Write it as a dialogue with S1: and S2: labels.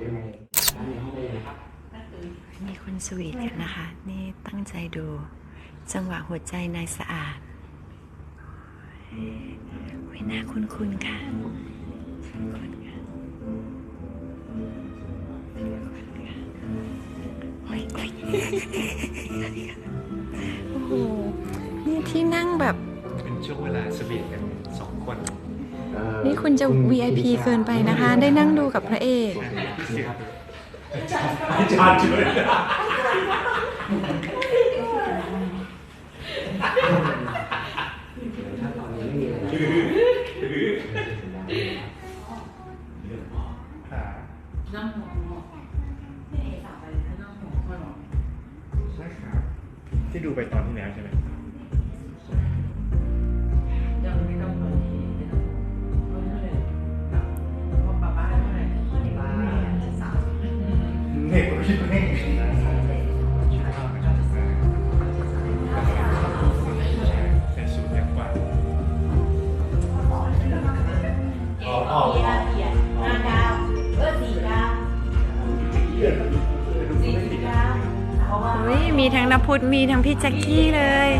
S1: ดี๋ยวยังไงร้านในห้องได้เลยนะครับ
S2: มีคนสวีทกันนะคะ นี่ตั้งใจดู จังหวะหัวใจนายสะอาดเว้ยน่าคุ้นคุ้นๆค่ะคุ้นๆค่ะโอ้ยโอ้ยโอ้โหนี่ที่นั่งแบบ
S3: เป็นช่วงเวลาสวีทกันสองคน
S1: เอ่อ
S2: นี่คุณจะ VIP เกินไปนะคะ ได้นั่งดูกับพระเอก
S1: ครับ
S3: อาจารย์ช่วย
S1: ถ้าตอนนี้ไม่มีอะไรนะ
S4: นั่งหัวหมอนี่เอสาวไปนั่งหัวค่อยหมอ
S3: ใช่ครับที่ดูไปตอนที่แล้วใช่ไหมะ
S4: ว่า
S3: อุ้
S4: ย
S2: มีทั้งนพุทธมีทั้งพี่แจ็คกี้เลย